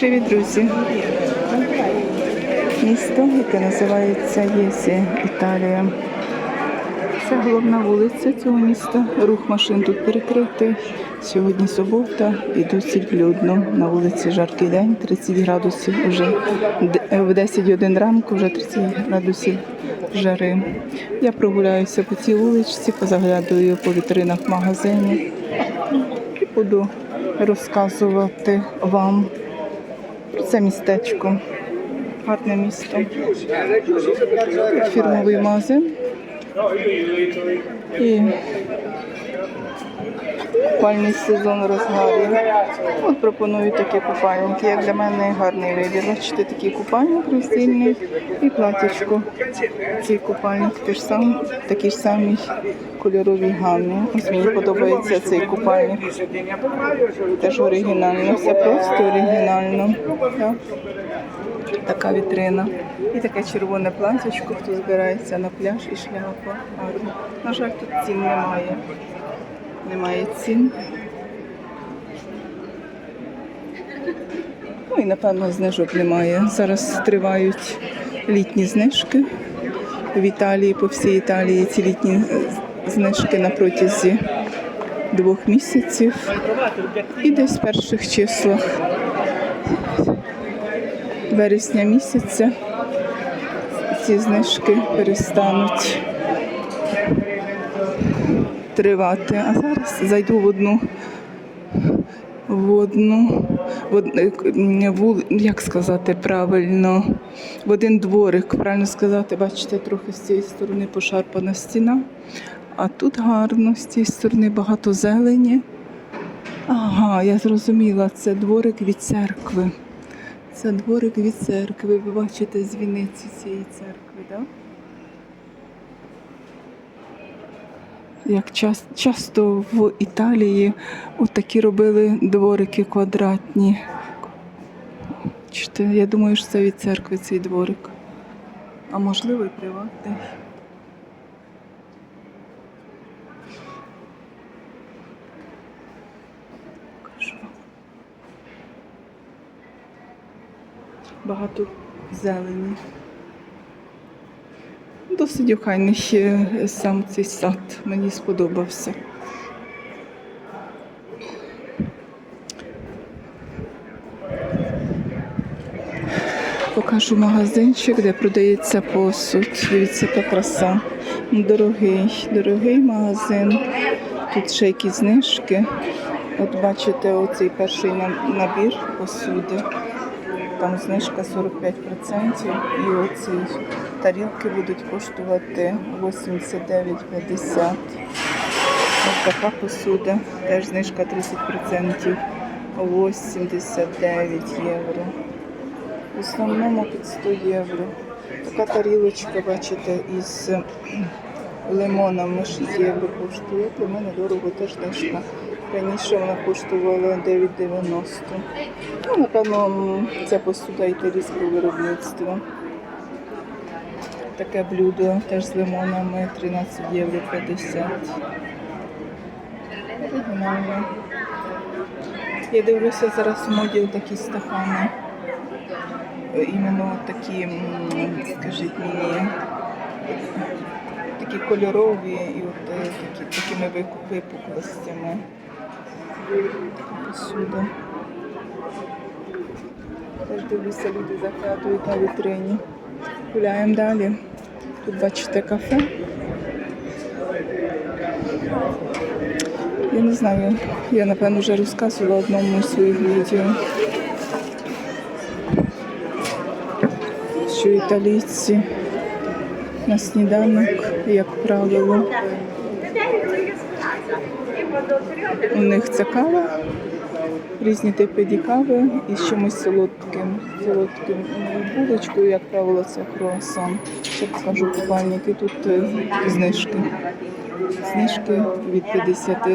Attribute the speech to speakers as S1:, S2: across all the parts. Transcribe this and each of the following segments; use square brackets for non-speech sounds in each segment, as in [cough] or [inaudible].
S1: Привіт, друзі! Місто, яке називається Єсі, Італія. Це головна вулиця цього міста. Рух машин тут перекритий. Сьогодні субота і досить людно. На вулиці жаркий день, 30 градусів вже в 10 годин ранку, вже 30 градусів жари. Я прогуляюся по цій вуличці, позаглядаю по вітринах магазинів і буду розказувати вам про це містечко. Гарне місто. Фірмовий магазин. І купальний сезон розгарі. От пропоную такі купальники. Як для мене гарний вибір. Бачите, такий купальник роздільний і платічко. Цей купальник теж сам, такі ж самі кольорові гамі. Ось мені подобається цей купальник. Теж оригінально, все просто оригінально. Так. Така вітрина. І таке червоне платячко, хто збирається на пляж і шляпа. На жаль, тут цін немає. Немає цін. Ну і напевно знижок немає. Зараз тривають літні знижки в Італії, по всій Італії ці літні е, знижки на протязі двох місяців. І десь в перших числах вересня місяця ці знижки перестануть тривати. А зараз зайду в одну в одну в од- к- м, вул- як сказати правильно, в один дворик, правильно сказати, бачите, трохи з цієї сторони пошарпана стіна, а тут гарно, з цієї сторони багато зелені. Ага, я зрозуміла, це дворик від церкви. Це дворик від церкви. Ви бачите дзвіниці цієї церкви, так? Як час, часто в Італії от такі робили дворики квадратні. Я думаю, що це від церкви цей дворик. А можливо і приватний. Покажу вам. Досить охайний е, сам цей сад. Мені сподобався. Покажу магазинчик, де продається посуд. Дивіться, яка краса. Дорогий, дорогий магазин. Тут ще якісь знижки. От бачите, оцей перший набір посуди. Там знижка 45%. І оці тарілки будуть коштувати 89,50. Ось така посуда. Теж знижка 30%. 89 євро. В основному під 100 євро. Така тарілочка, бачите, із лимонами 6 євро коштує. Для мене дорого теж знижка. Раніше вона коштувала 9,90. Ну, напевно, це посуда італійського виробництва. Таке блюдо теж з лимонами 13 євро 50. Оригінально. Я дивлюся зараз в моді такі стакани. Іменно такі, скажіть мені, такі кольорові і от е, такі, такими вику- випуклостями. Теж дивлюся, люди закладують на вітрині. Гуляємо далі. Тут бачите кафе. Я не знаю, я напевно вже розказувала в одному з своїх відео. що італійці на сніданок, як правило, у них це кава, різні типи кави і з чимось солодким. Солодким ну, булочкою, як правило, це круасан. Ще покажу купальники. Тут е, знижки. Знижки від 50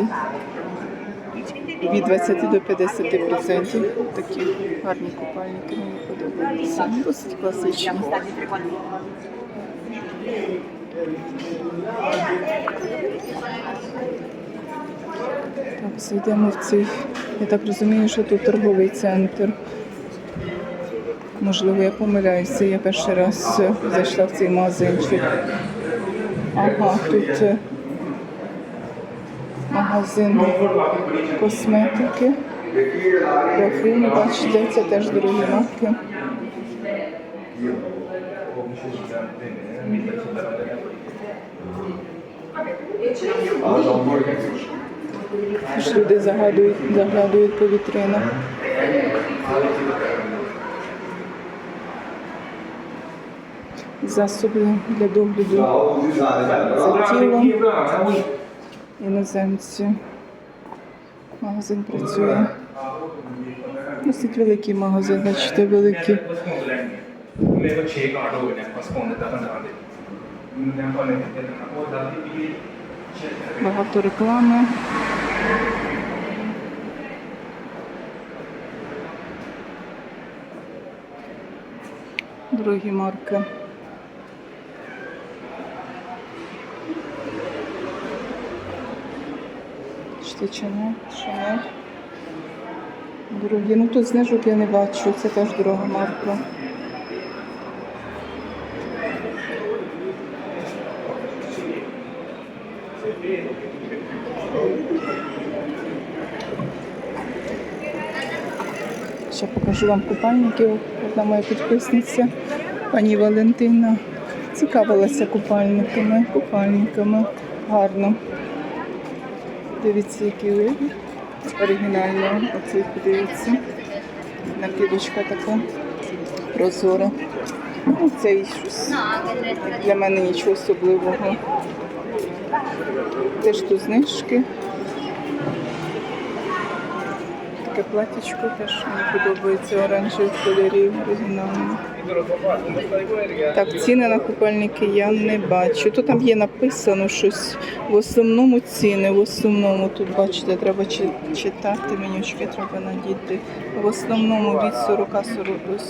S1: від 20 до 50 процентів. Такі гарні купальники мені подобаються. Досить класичні. Так, зайдемо в цей. Я так розумію, що тут торговий центр. Можливо, я помиляюся, я перший раз е, зайшла в цей магазинчик. Ага, тут е, магазин косметики. Парфюми, бачите, це теж дорогі марки. Ж Люди загадують, заглядують по вітринах. Засоби для догляду за тілом іноземці. Магазин працює. Досить великий магазин, бачите, великий. Багато реклами. Дорогі марки. Що не? Дорогі. Ну тут знижок я не бачу. Це теж дорога марка. Ще покажу вам купальників. Одна моя підписниця, пані Валентина, цікавилася купальниками, купальниками. Гарно. Дивіться, який вибір. Оригінально. Оцей подивіться. Накидочка така прозора. Ну, цей щось. Для мене нічого особливого. Теж тут знижки. Таке платічко теж мені подобається оранжевий в кольорі оригінально. Так, ціни на купальники я не бачу. Тут там є написано щось. В основному ціни, в основному тут бачите, треба читати, менючки треба надіти. В основному від 40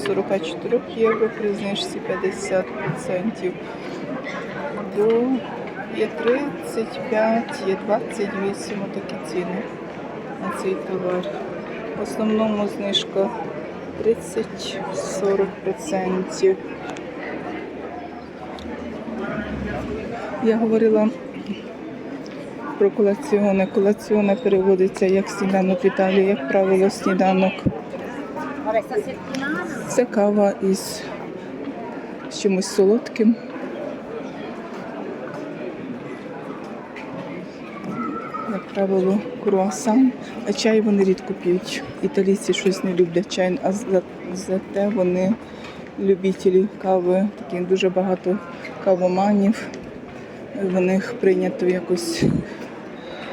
S1: 44 євро при знижці 50%. До є 35, є 28 отакі ціни на цей товар. В основному знижка 30-40%. Я говорила про колаціони. Колаціони переводиться як сніданок в Італії, як правило, сніданок. Це кава із чимось солодким. Як правило, круасан. А чай вони рідко п'ють. Італійці щось не люблять чай, а зате вони любителі кави. Такі дуже багато кавоманів. В них прийнято якось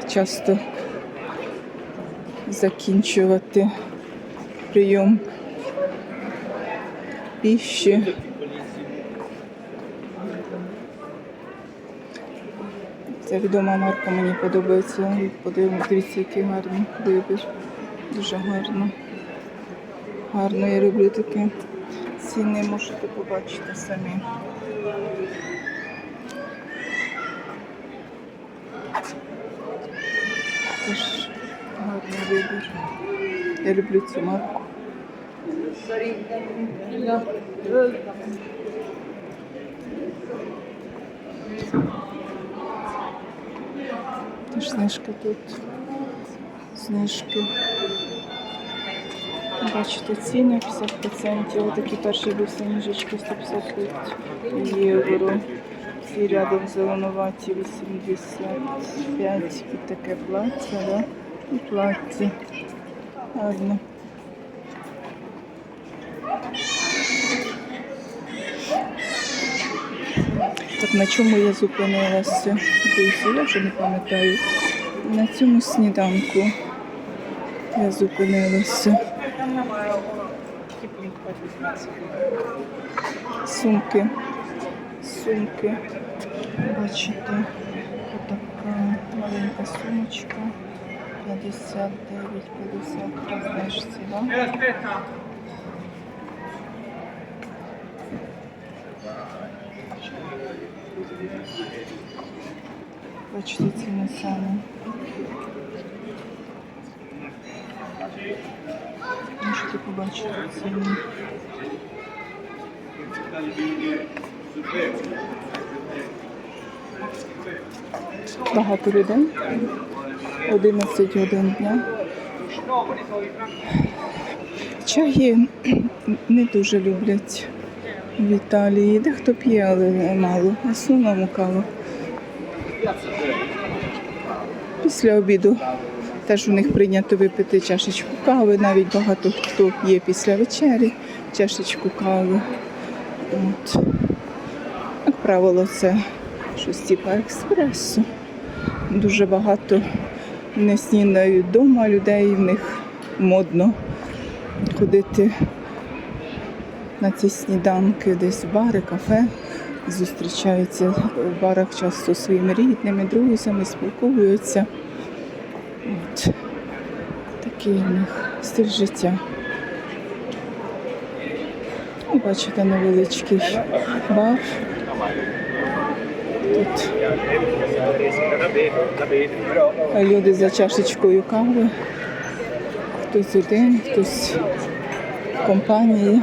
S1: часто закінчувати прийом піші. Це відома марка, мені подобається. Подивимось, дивіться, який гарний вибір. Дуже гарно. Гарно, я люблю таке. Ціни можете побачити самі. Теж гарний вибір. Я люблю цю марку. Теж знижка тут. Знижки. Бачите, ціни 50%. Отакі перші бусинжечки 155 євро. Ці рядом зеленуваті 85. І таке плаття, да? І плаття. Гарно. Так на чому я зупинилася? Друзі, я вже не пам'ятаю. На цьому сніданку я зупинилася. Сумки. Сумки. Бачите, така маленька сумочка. 59, 50 знаєш ціна. Бачите, ціни саме. Можете побачити ціни. Багато людей. 11 годин дня. Чаї не дуже люблять в Італії. Дехто п'є, але мало. В основному кава. Після обіду теж у них прийнято випити чашечку кави. Навіть багато хто п'є після вечері чашечку кави. От. Як правило, це щось типу експресо. Дуже багато не снідають вдома людей, в них модно ходити на ці сніданки, десь бари, кафе. Зустрічаються в барах часто своїми рідними, друзями, спілкуються. От. Такий у них стиль життя. І бачите невеличкий бар. Тут люди за чашечкою кави. Хтось один, хтось в компанії.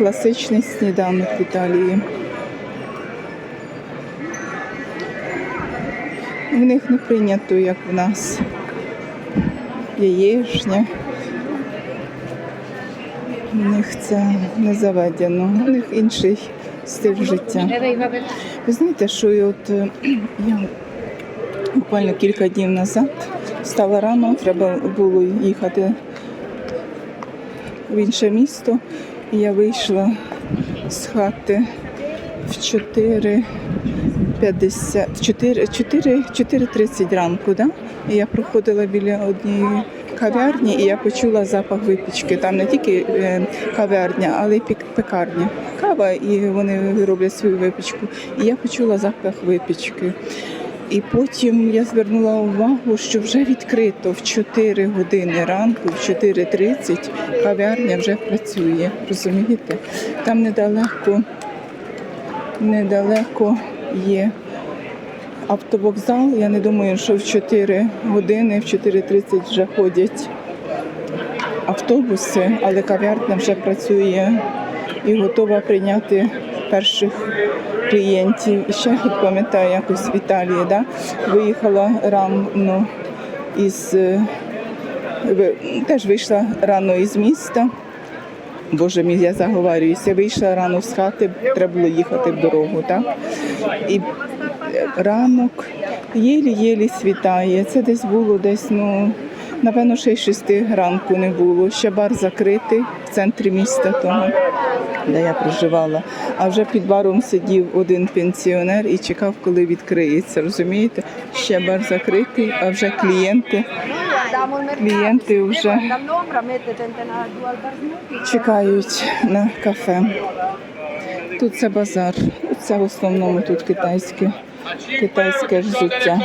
S1: Класичний сніданок в Італії. В них не прийнято, як в нас. Яєшня. У них це не заведено. У них інший стиль життя. Ви знаєте, що і от е, я буквально кілька днів назад встала рано, треба було їхати в інше місто. Я вийшла з хати в 4.50, 4, 4, 4.30 ранку, да? І я проходила біля однієї кав'ярні, і я почула запах випічки. Там не тільки е, кав'ярня, але й пекарня. Кава, і вони роблять свою випічку. І я почула запах випічки. І потім я звернула увагу, що вже відкрито в 4 години ранку, в 4.30 кав'ярня вже працює. Розумієте? Там недалеко, недалеко є автовокзал. Я не думаю, що в 4 години, в 4.30 вже ходять автобуси, але кав'ярня вже працює і готова прийняти перших клієнтів. І ще пам'ятаю, якось в Італії, да? виїхала рано із е, теж вийшла рано із міста. Боже мій, я заговарююся, вийшла рано з хати, треба було їхати в дорогу, так? І ранок єлі-єлі світає. Це десь було десь, ну, напевно, ще й шести ранку не було. Ще бар закритий в центрі міста того, де я проживала. А вже під баром сидів один пенсіонер і чекав, коли відкриється. Розумієте? Ще бар закритий, а вже клієнти Клієнти вже чекають на кафе. Тут це базар. Це в основному тут китайське, китайське взуття.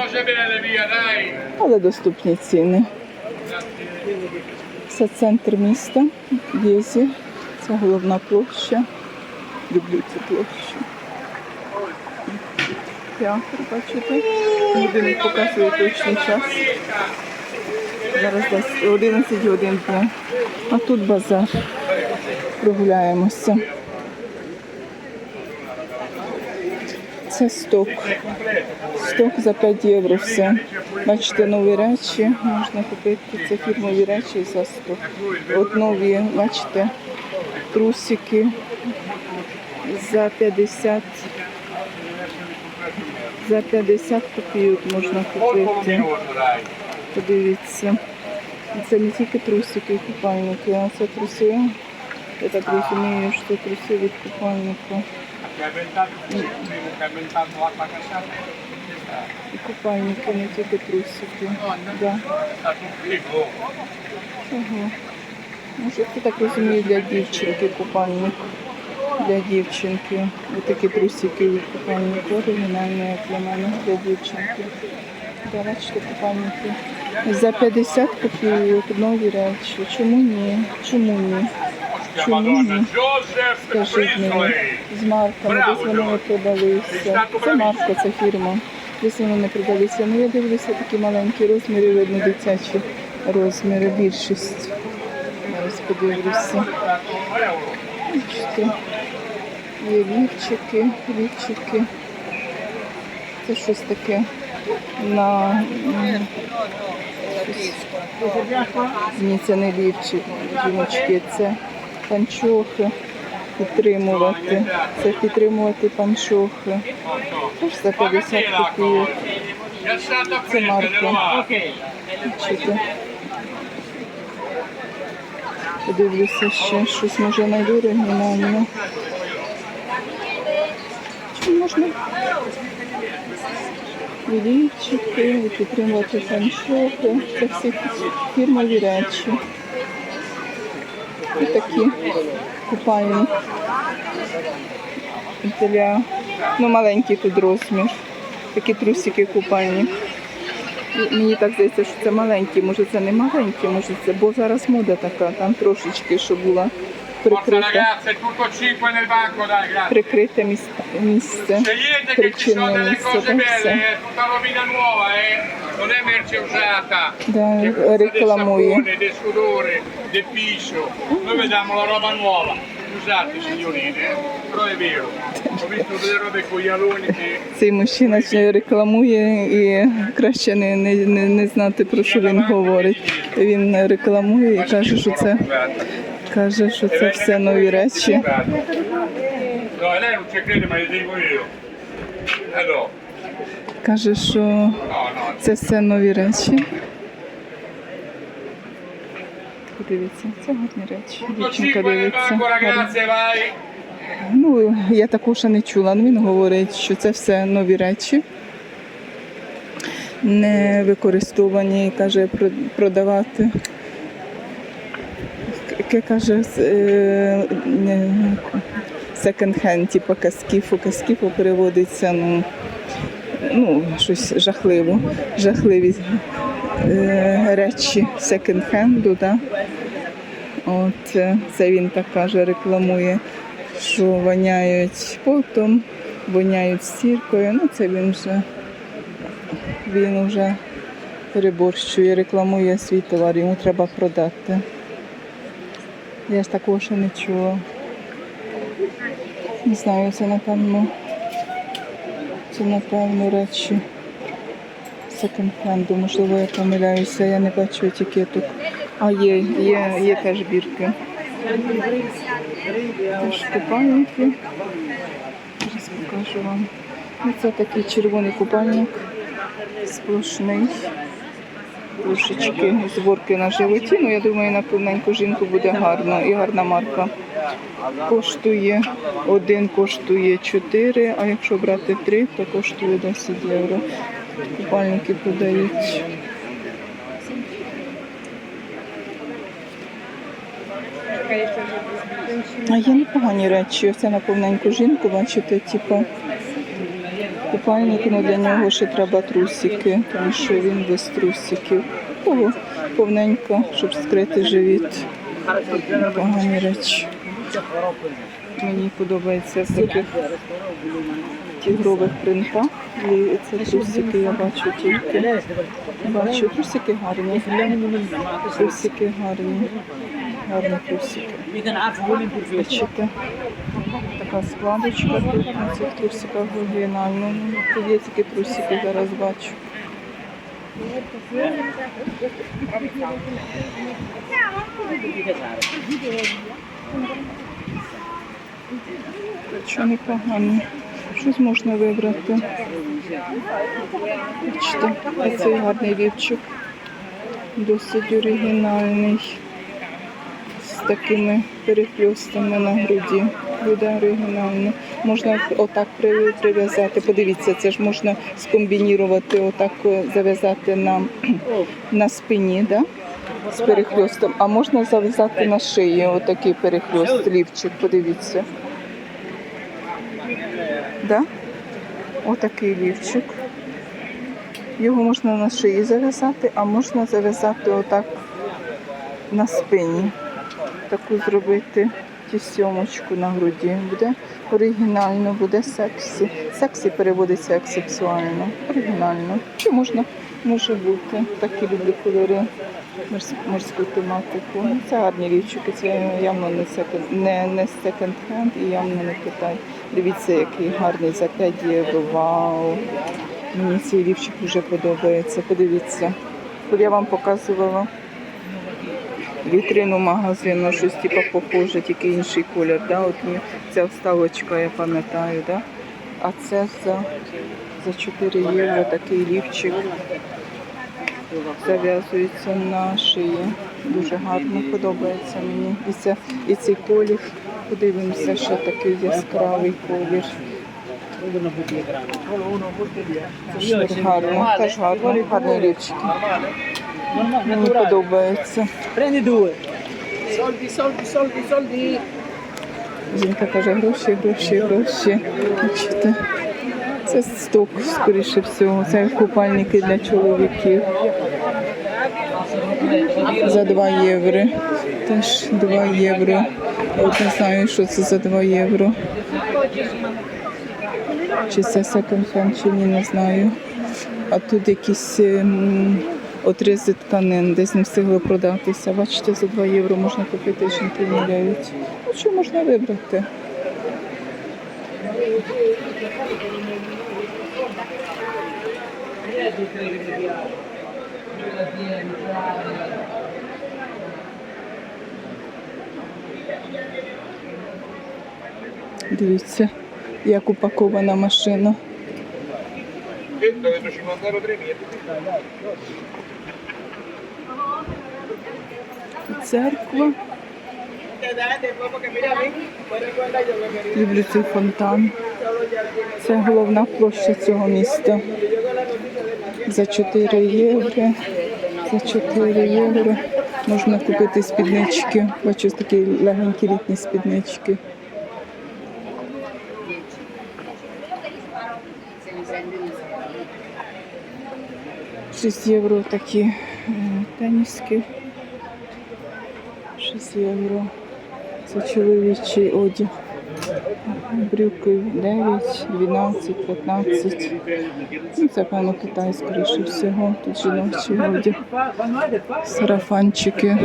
S1: Але доступні ціни. Це центр міста, Єзі. Це головна площа. Люблю цю площу. Театр, бачите? Годинник показує точний час. Зараз десь 11 годин. А тут базар. Прогуляємося. Це сток. Сток за 5 євро все. Бачите, нові речі можна купити. Це фірмові речі за 100. От нові, бачите, трусики за 50. За 50 копійок можна купити. Подивіться. Це не тільки трусики і купальники, а це труси. Я так розумію, що труси від купальника. І купальники, не тільки трусики. Да. Ага. Може, це так розумію для дівчинки купальник. Для дівчинки. Ось такі трусики від купальника. Оригінальні, для мене, для дівчинки. Да, бачите, купальники. За 50 копійок нові речі. Чому ні? Чому ні? Чому? Скажіть мені. З марками, десь вони не продалися. Це марка, це фірма. Десь вони не продалися. Ну я дивлюся такі маленькі розміри, видно дитячі розміри, більшість. Зараз подивлюся. Є лівчики, лівчики. Це щось таке на. Ні, це не лівчик, жіночки, це панчохи. Підтримувати. Це підтримувати панчохи. Теж за 50 копійок. Це марка. Бачите? Подивлюся ще щось може знайду оригінальне. Чи можна? Лівчики, підтримувати панчохи. Це всі фірмові речі. І такі купальні. Для, ну, маленький тут розмір. Такі трусики купальні. І Мені так здається, що це маленькі, може це не маленькі, може це, бо зараз мода така, там трошечки, що була
S2: Forza ragazze, tutto 5 nel banco, dai, grazie.
S1: прикрите місце. місце.
S2: Scegliete che ci sono
S1: Причинне
S2: delle
S1: місце,
S2: cose
S1: так
S2: belle,
S1: все.
S2: è tutta robina nuova, eh? Non è merce usata.
S1: Да,
S2: C'è del
S1: рекламує.
S2: sudore, del piscio. Noi vediamo la roba nuova. Scusate signorine, eh? però è vero. Ho visto delle robe con gli aloni che
S1: Цей мужчина ще рекламує і краще не, не, не, не знати про що він говорить. Він рекламує і каже, що це каже, що це все нові речі. Каже, що це все нові речі. Подивіться, це гарні речі. Дівчинка дивиться. Ну, я також не чула. але Він говорить, що це все нові речі. Не використовані, каже, продавати. Яке каже, секонд-хенд, типу каскіфу. Каскіфу переводиться, ну, ну щось жахливо. Жахливі е, речі секонд-хенду, да? От е, це він так каже, рекламує, що воняють потом, воняють стіркою. Ну це він вже він вже переборщує, рекламує свій товар, йому треба продати. Я ж такого ще не чула. Не знаю, це напевно. Це напевно речі секонд-хенду. Можливо, я помиляюся, я не бачу етикеток. А є, є, є теж бірки. Теж купальники. Зараз покажу вам. Ну, Це такий червоний купальник, сплошний. Трошечки зборки на животі. Ну, я думаю, на повненьку жінку буде гарно і гарна марка. Коштує один коштує 4, а якщо брати три, то коштує 10 євро. Купальники подають. А є непогані речі. Оце на повненьку жінку, бачите, типу купальник, ну для нього ще треба трусики, тому що він без трусиків. Ого, повненько, щоб скрити живіт. Непогані речі. Мені подобається в таких тігрових принтах. І це трусики я бачу тільки. Бачу, трусики гарні. Трусики гарні. Гарні трусики. Бачите? Така складочка тут на цих трусиках оригінально. Ну, Тут є тільки трусики, зараз бачу. Що непогано. Щось можна вибрати. Бачите, оцей гарний лівчик. Досить оригінальний. З такими перехльостами на груді. Буде оригінально. Можна отак прив'язати. Подивіться, це ж можна скомбінірувати, отак зав'язати на, [clears throat] на спині, да? з перехльостом. А можна зав'язати на шиї, отакий перехльост, лівчик, подивіться. Да? Отакий лівчик. Його можна на шиї зав'язати, а можна зав'язати отак на спині. Таку зробити тісьомочку на груді. Буде оригінально, буде сексі. Сексі переводиться як сексуально. Оригінально. Чи можна Може бути. Такі люблю кольори. Морську тематику. Це гарні лівчики, це явно не секонд, не, не секонд-хенд і явно не Китай. Дивіться, який гарний за 5 євро. Вау! Мені цей лівчик дуже подобається. Подивіться. От я вам показувала вітрину магазину, щось типу похоже, тільки інший колір. Да? От ця вставочка, я пам'ятаю, да? а це за, за 4 євро такий лівчик. Зав'язується на шиї. Дуже гарно подобається мені. І, це, і цей колір, подивимося, що такий яскравий колір. Теж гарно, теж гарно, гарні лівчики. Мені подобається.
S3: Prendi due. Soldi, soldi, soldi, soldi.
S1: Жінка каже, гроші, гроші, гроші. Бачите? Це сток, скоріше всього. Це купальники для чоловіків. За 2 євро. Теж 2 євро. От не знаю, що це за 2 євро. Чи це секонд-хенд, чи ні, не знаю. А тут якісь ем, отризи тканин, десь не встигло продатися. Бачите, за 2 євро можна купити, жінки міряють. Ну що можна вибрати? Дивіться, як упакована машина.
S2: Detto che 50 euro 3 metri.
S1: Церква. Люблю цей фонтан. Це головна площа цього міста. За 4 євро. За 4 євро можна купити спіднички. Бачу такі легенькі літні спіднички. Шість євро такі е, теніски. 6 євро. Це чоловічий одяг. Брюки 9, 12, 15. Ну, це, певно, Китай, скоріше всього. Тут жіночий одяг. Сарафанчики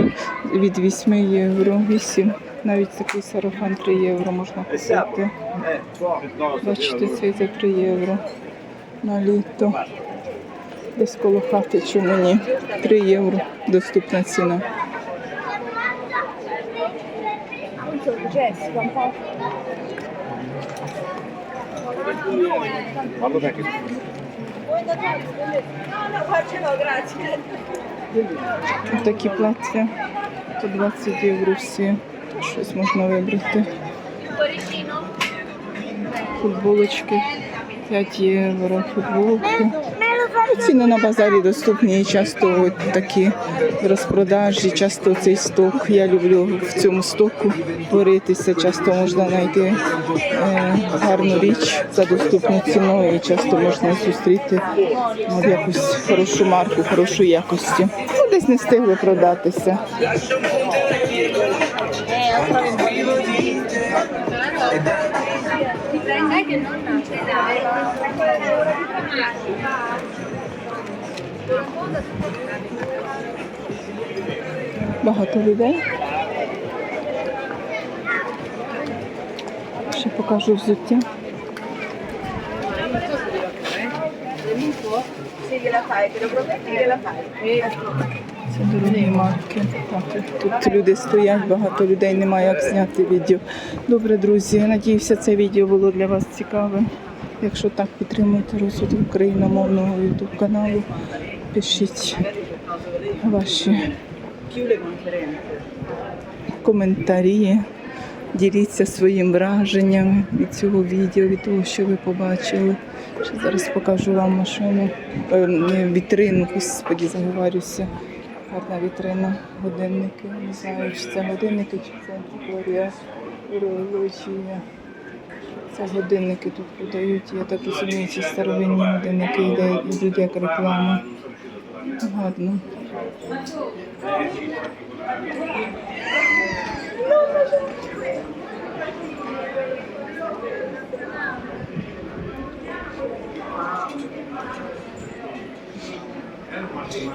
S1: від 8 євро. 8. Навіть такий сарафан 3 євро можна купити. Бачите, цей за 3 євро на літо. Десь коло хати чому ні. 3 євро доступна ціна.
S4: Un po'. No, no, faccio grazie.
S1: Тут такі плаття по 20 євро всі. Щось можна вибрати. Футболочки 5 євро. Футболки. Ціни на базарі доступні і часто от такі розпродажі, часто цей сток. Я люблю в цьому стоку творитися. Часто можна знайти е, гарну річ за доступну ціну і часто можна зустріти ну, якусь хорошу марку, хорошу якості. Ну, десь не встигли продатися.
S4: Non ce
S1: Багато людей. Ще покажу взуття. Це дорогі марки. Тут люди стоять, багато людей немає як зняти відео. Добре, друзі. Надіюся, це відео було для вас цікавим. Якщо так, підтримуйте розвиток україномовного YouTube каналу. Пишіть ваші коментарі. Діліться своїм враженням від цього відео, від того, що ви побачили. Ще зараз покажу вам машину, е, вітрину, господі, заговарюся. Гарна вітрина, годинники. Не знаю, чи це годинники, чи це антикваріат, урологія. Це годинники тут продають. Я так розумію, ці старовинні годинники йде, йдуть як реклама. Гарно.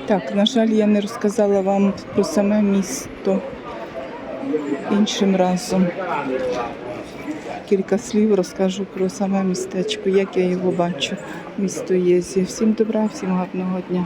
S1: Так, на жаль, я не розказала вам про саме місто іншим разом. Кілька слів розкажу про саме містечко, як я його бачу, місто Єзі. Всім добра, всім гарного дня.